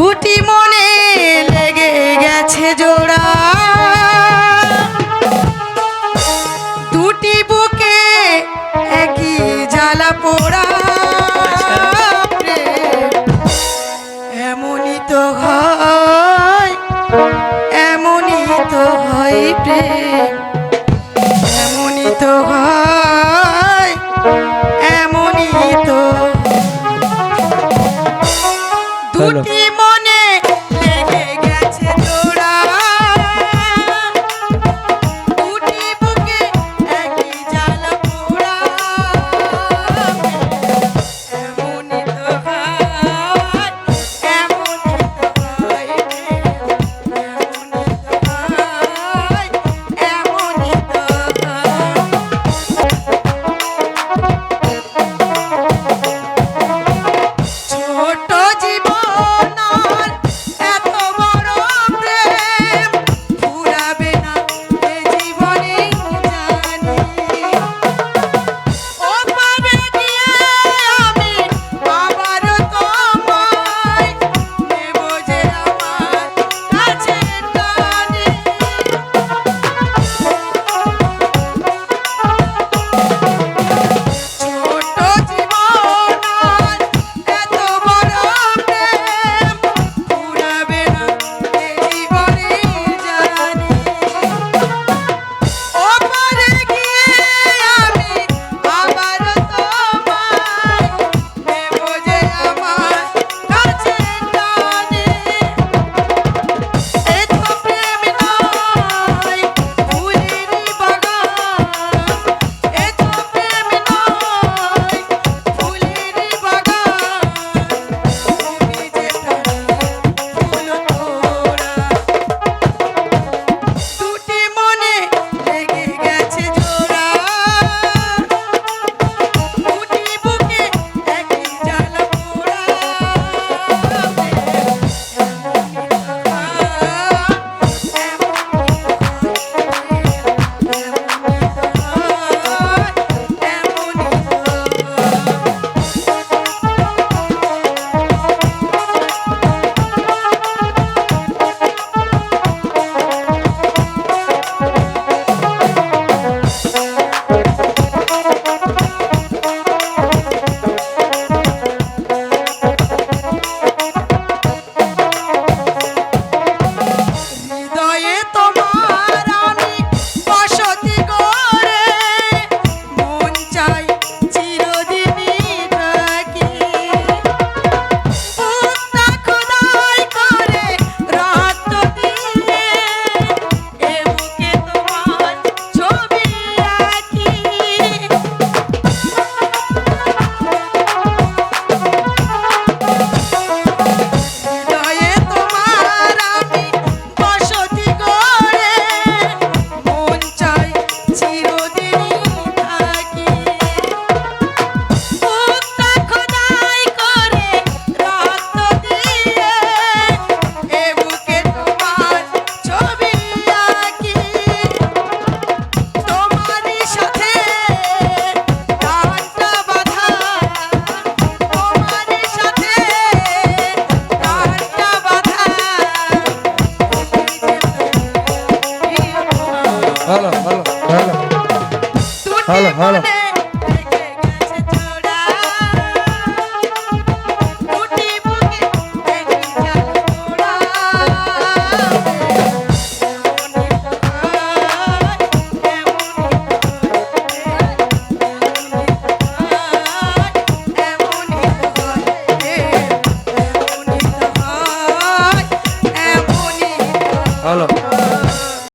দুটি মনে লেগে গেছে জোড়া। দুটি বুকে একই জ্বালা পোড়া। এমনই তো হয় এমনই তো হয় প্রেম। এমনই তো হয় এমনই তো। দুটি 好了好了。